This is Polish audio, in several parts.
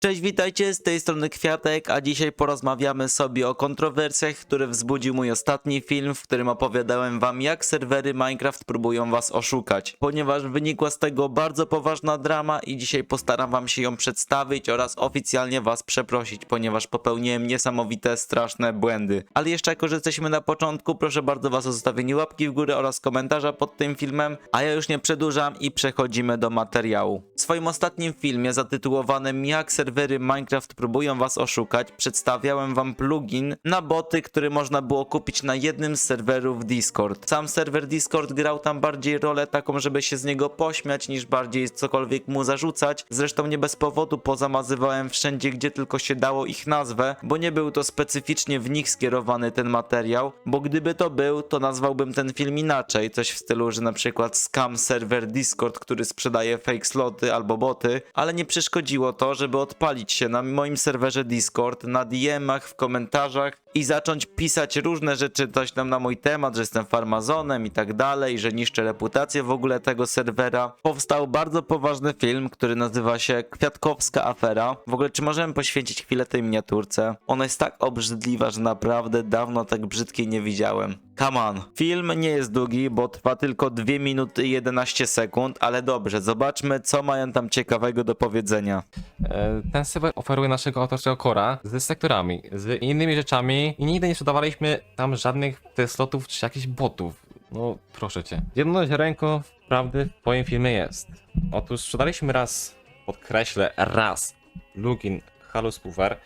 Cześć, witajcie, z tej strony Kwiatek, a dzisiaj porozmawiamy sobie o kontrowersjach, które wzbudził mój ostatni film, w którym opowiadałem wam jak serwery Minecraft próbują was oszukać. Ponieważ wynikła z tego bardzo poważna drama i dzisiaj postaram wam się ją przedstawić oraz oficjalnie was przeprosić, ponieważ popełniłem niesamowite, straszne błędy. Ale jeszcze jako, że jesteśmy na początku, proszę bardzo was o zostawienie łapki w górę oraz komentarza pod tym filmem, a ja już nie przedłużam i przechodzimy do materiału. W swoim ostatnim filmie zatytułowanym Jak serwery Minecraft próbują was oszukać, przedstawiałem wam plugin na boty, który można było kupić na jednym z serwerów Discord. Sam serwer Discord grał tam bardziej rolę taką, żeby się z niego pośmiać, niż bardziej cokolwiek mu zarzucać. Zresztą nie bez powodu pozamazywałem wszędzie, gdzie tylko się dało ich nazwę, bo nie był to specyficznie w nich skierowany ten materiał, bo gdyby to był, to nazwałbym ten film inaczej, coś w stylu, że na przykład scam serwer Discord, który sprzedaje fake sloty albo boty, ale nie przeszkodziło to, żeby odpalić się na moim serwerze Discord, na DM-ach, w komentarzach i zacząć pisać różne rzeczy, coś tam na mój temat, że jestem farmazonem i tak dalej, że niszczę reputację w ogóle tego serwera. Powstał bardzo poważny film, który nazywa się Kwiatkowska Afera. W ogóle, czy możemy poświęcić chwilę tej miniaturce? Ona jest tak obrzydliwa, że naprawdę dawno tak brzydkiej nie widziałem. Come on. Film nie jest długi, bo trwa tylko 2 minuty i 11 sekund, ale dobrze, zobaczmy, co mają tam ciekawego do powiedzenia. E, Ten serwer oferuje naszego autorskiego kora z sektorami, z innymi rzeczami i nigdy nie sprzedawaliśmy tam żadnych te slotów czy jakichś botów. No proszę cię. Jedną ręką prawdy w twoim filmie jest. Otóż sprzedaliśmy raz, podkreślę raz, plugin Halo Spoofer,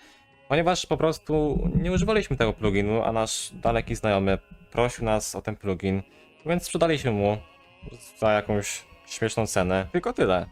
ponieważ po prostu nie używaliśmy tego pluginu, a nasz daleki znajomy prosił nas o ten plugin, więc sprzedaliśmy mu za jakąś śmieszną cenę. Tylko tyle.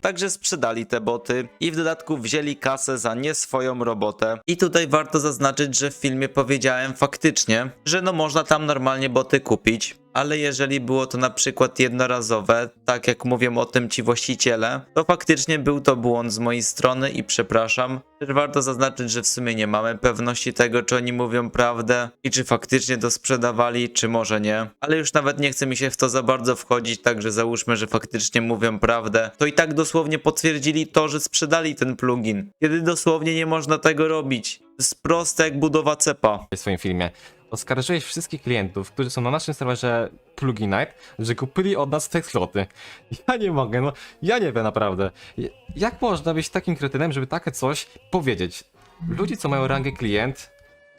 Także sprzedali te boty i w dodatku wzięli kasę za nie swoją robotę. I tutaj warto zaznaczyć, że w filmie powiedziałem faktycznie, że no można tam normalnie boty kupić. Ale jeżeli było to na przykład jednorazowe, tak jak mówią o tym ci właściciele, to faktycznie był to błąd z mojej strony i przepraszam. Warto zaznaczyć, że w sumie nie mamy pewności tego, czy oni mówią prawdę i czy faktycznie to sprzedawali, czy może nie. Ale już nawet nie chce mi się w to za bardzo wchodzić, także załóżmy, że faktycznie mówią prawdę. To i tak dosłownie potwierdzili to, że sprzedali ten plugin. Kiedy dosłownie nie można tego robić. To jest proste jak budowa cepa. w swoim filmie. Oskarżyłeś wszystkich klientów, którzy są na naszym serwerze Pluginite, że kupili od nas te sloty. Ja nie mogę, no ja nie wiem naprawdę. Jak można być takim kretynem, żeby takie coś powiedzieć? Ludzie, co mają rangę klient,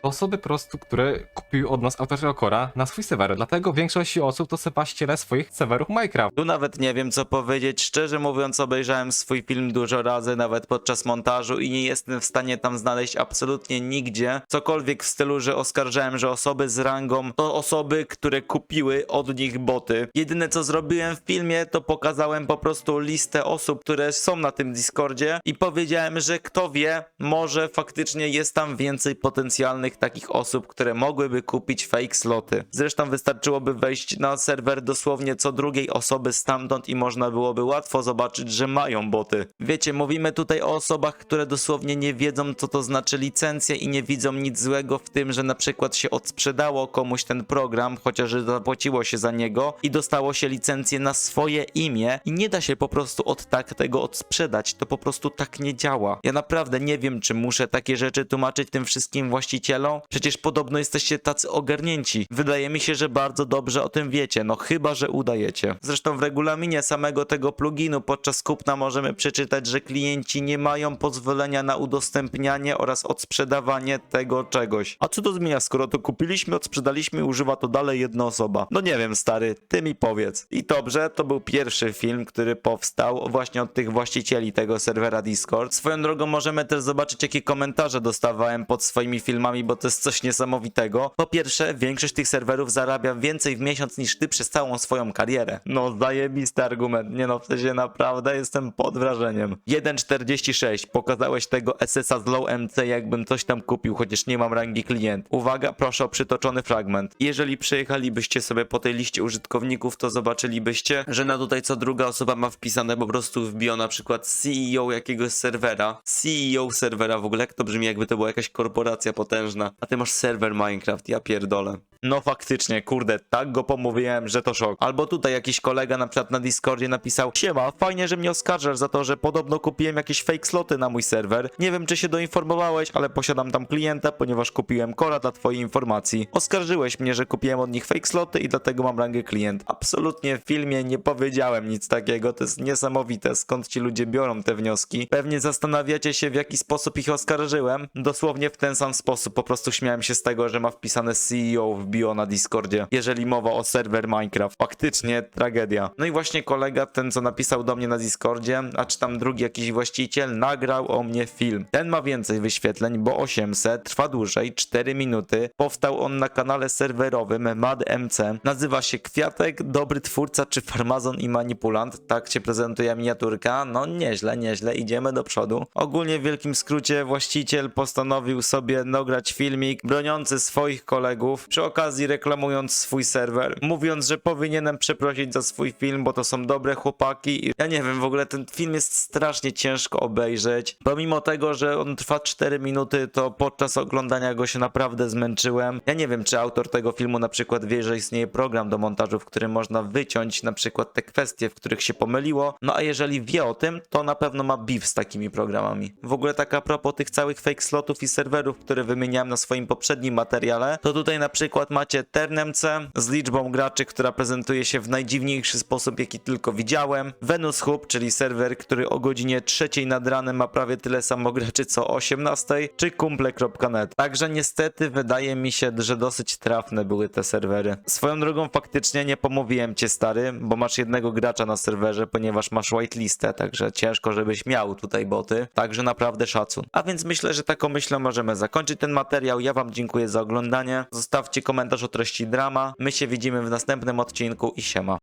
osoby po prostu, które kupiły od nas autorskiego kora na swój serwer. Dlatego większość osób to sebaściele swoich serwerów Minecraft. Tu nawet nie wiem co powiedzieć. Szczerze mówiąc, obejrzałem swój film dużo razy, nawet podczas montażu i nie jestem w stanie tam znaleźć absolutnie nigdzie cokolwiek w stylu, że oskarżałem, że osoby z rangą to osoby, które kupiły od nich boty. Jedyne co zrobiłem w filmie, to pokazałem po prostu listę osób, które są na tym Discordzie i powiedziałem, że kto wie, może faktycznie jest tam więcej potencjalnych takich osób, które mogłyby kupić fake sloty. Zresztą wystarczyłoby wejść na serwer dosłownie co drugiej osoby stamtąd i można byłoby łatwo zobaczyć, że mają boty. Wiecie, mówimy tutaj o osobach, które dosłownie nie wiedzą, co to znaczy licencja i nie widzą nic złego w tym, że na przykład się odsprzedało komuś ten program, chociaż zapłaciło się za niego i dostało się licencję na swoje imię i nie da się po prostu od tak tego odsprzedać. To po prostu tak nie działa. Ja naprawdę nie wiem, czy muszę takie rzeczy tłumaczyć tym wszystkim właścicielom. Przecież podobno jesteście tacy ogarnięci. Wydaje mi się, że bardzo dobrze o tym wiecie, no chyba, że udajecie. Zresztą w regulaminie samego tego pluginu podczas kupna możemy przeczytać, że klienci nie mają pozwolenia na udostępnianie oraz odsprzedawanie tego czegoś. A co to zmienia, skoro to kupiliśmy, odsprzedaliśmy używa to dalej jedna osoba? No nie wiem, stary, ty mi powiedz. I dobrze, to był pierwszy film, który powstał właśnie od tych właścicieli tego serwera Discord. Swoją drogą możemy też zobaczyć, jakie komentarze dostawałem pod swoimi filmami, bo to jest coś niesamowitego. Po pierwsze, większość tych serwerów zarabia więcej w miesiąc niż ty przez całą swoją karierę. No, zajebisty argument. Nie no, w sensie naprawdę jestem pod wrażeniem. 1.46. Pokazałeś tego SS-a z low MC, jakbym coś tam kupił, chociaż nie mam rangi klient. Uwaga, proszę o przytoczony fragment. Jeżeli przejechalibyście sobie po tej liście użytkowników, to zobaczylibyście, że na tutaj co druga osoba ma wpisane po prostu wbio na przykład CEO jakiegoś serwera. CEO serwera w ogóle, jak to brzmi, jakby to była jakaś korporacja potężna. A ty masz serwer Minecraft, ja pierdolę. No faktycznie, kurde, tak go pomówiłem, że to szok. Albo tutaj jakiś kolega na przykład na Discordzie napisał Siema, fajnie, że mnie oskarżasz za to, że podobno kupiłem jakieś fake sloty na mój serwer. Nie wiem, czy się doinformowałeś, ale posiadam tam klienta, ponieważ kupiłem kora dla twojej informacji. Oskarżyłeś mnie, że kupiłem od nich fake sloty i dlatego mam rangę klient. Absolutnie w filmie nie powiedziałem nic takiego, to jest niesamowite, skąd ci ludzie biorą te wnioski. Pewnie zastanawiacie się, w jaki sposób ich oskarżyłem. Dosłownie w ten sam sposób, po prostu śmiałem się z tego, że ma wpisane CEO w bio na Discordzie, jeżeli mowa o serwer Minecraft. Faktycznie tragedia. No i właśnie kolega, ten co napisał do mnie na Discordzie, a czy tam drugi jakiś właściciel, nagrał o mnie film. Ten ma więcej wyświetleń, bo 800, trwa dłużej, 4 minuty. Powstał on na kanale serwerowym MadMC. Nazywa się Kwiatek, Dobry Twórca czy Farmazon i Manipulant. Tak się prezentuje miniaturka. No nieźle, nieźle, idziemy do przodu. Ogólnie w wielkim skrócie właściciel postanowił sobie nagrać filmik broniący swoich kolegów, przy okazji reklamując swój serwer, mówiąc, że powinienem przeprosić za swój film, bo to są dobre chłopaki. Ja nie wiem, w ogóle ten film jest strasznie ciężko obejrzeć. Pomimo tego, że on trwa 4 minuty, to podczas oglądania go się naprawdę zmęczyłem. Ja nie wiem, czy autor tego filmu na przykład wie, że istnieje program do montażu, w którym można wyciąć na przykład te kwestie, w których się pomyliło. No a jeżeli wie o tym, to na pewno ma beef z takimi programami. W ogóle tak a propos tych całych fake slotów i serwerów, które wymieniałem na swoim poprzednim materiale, to tutaj na przykład macie Ternemce z liczbą graczy, która prezentuje się w najdziwniejszy sposób, jaki tylko widziałem. Venus Hub, czyli serwer, który o godzinie 3 nad ranem ma prawie tyle samo graczy co o 18, czy kumple.net. Także niestety wydaje mi się, że dosyć trafne były te serwery. Swoją drogą faktycznie nie pomówiłem cię stary, bo masz jednego gracza na serwerze, ponieważ masz whitelistę, także ciężko żebyś miał tutaj boty. Także naprawdę szacun. A więc myślę, że taką myślą możemy zakończyć ten materiał. Ja wam dziękuję za oglądanie. Zostawcie komentarz o treści drama. My się widzimy w następnym odcinku i siema.